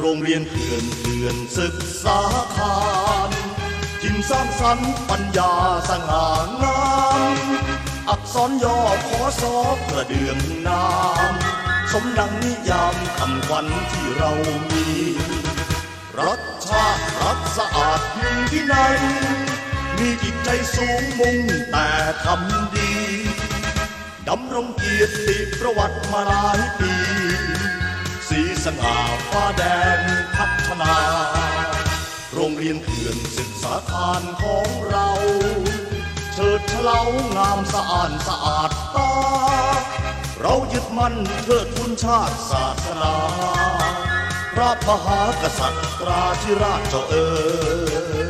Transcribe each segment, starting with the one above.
โรงเรียนเพื่อนเพื่อนศึกษาคารจินสร้างสรรค์ปัญญาสง่างามอักษรย่อขอสอบกระเดื่องนาม สมดังนิยามคำขวัญที่เรามี รักชาติรักสะอาดมีวินัยมีจิตใจสูงมุ่งแต่ทำดีดำรงเกียรติประวัติมาหลายปี สีสง่าฟ้าแดงพัฒนา โรงเรียนเขื่อนศึกษาทานของเราเชิดเฉลางามสะอาดสะอาดตา เรายึดมั่นเทิดคุณชาติศาสนาพระมหากษัตริย์ตราธิราชเจ้าเอ๋ย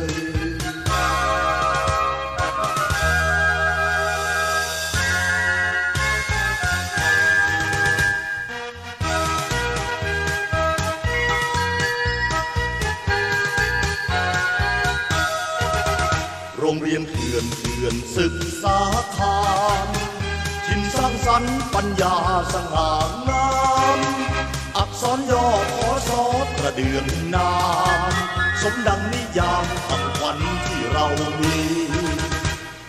โรงเรียนเถื่อนเถื่อนศึกษาทานชินสร้างสรรค์ปัญญาสง่างามอักษรย่อขอสอบกระเดื่องนามสมดังนิยามคำขวัญที่เรามี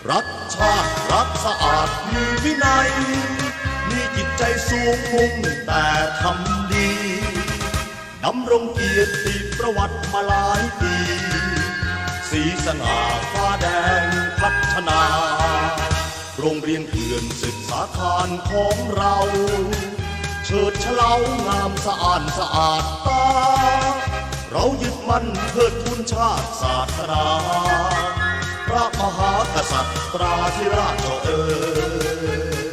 รักชาติรักสะอาดมีวินัย มีจิตใจสูงมุ่งแต่ทำดีดำรงเกียรติประวัติมาหลายปี สีสง่าฟ้าแดงพัฒนา โรงเรียนเถื่อนศึกษาคารของเราเฉิดเฉลางามสะอาดสะอาดตา เรายึดมั่นเทิดทุนชาติศาสนาพระมหากษัตริย์ตราธิราชเจ้าเอ๋ย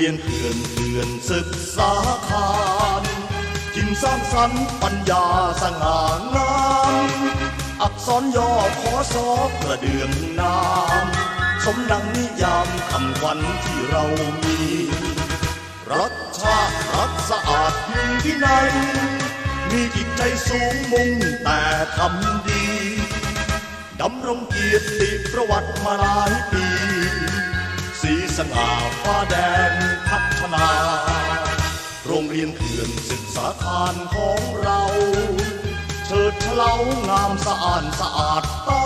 รียนเถื่อนเถื่อนศึกษาคารจินสร้างสรรค์ปัญญาสง่างามอักษรย่อขอสอบกระเดื่องนาม สมดังนิยามคำวัญที่เรามี รักชาติรักสะอาดมีวินัยมีจิตใจสูงมุ่งแต่ทำดีดำรงเกียรติประวัติมาหลายปี สีสง่าฟ้าแดง ยนเถื่อนศึกษาทานของเรา เชิดเฉลางามสะอาดสะอาดตา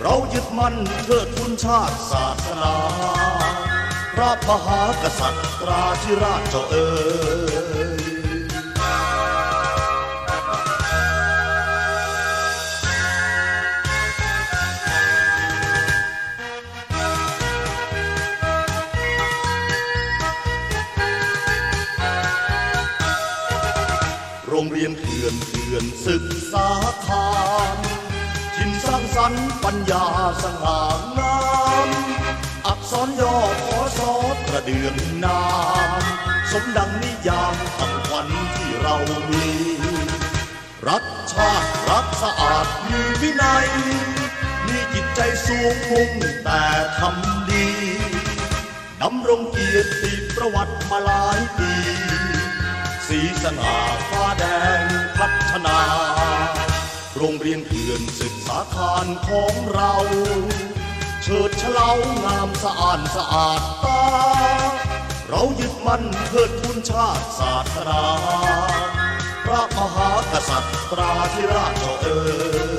เรายึดมั่นเทิดทุนชาติศาสนา พระมหากษัตริย์ราธิราชเจ้าเอ๋ย รงเรียนเถื่อนเถื่อนศึกษาทานชินสร้างสรรค์ปัญญาสง่างาม อักษรย่อขอสอบกระเดื่องนามสมดังนิยามคำขวัญที่เรามี รักชาติรักสะอาดมีวินัย มีจิตใจสูงมุ่งแต่ทำดีดำรงเกียรติประวัติมาหลายปี สีสง่าฟ้าแดงพัฒนา โรงเรียนเพื่อนศึกษาคารของเราเฉิดเฉลางามสะอาดสะอาดตา เรายึดมั่นเพื่อทุนชาติศาสนา พระมหากษัตริย์ตราธิราชเจ้าเอ๋ย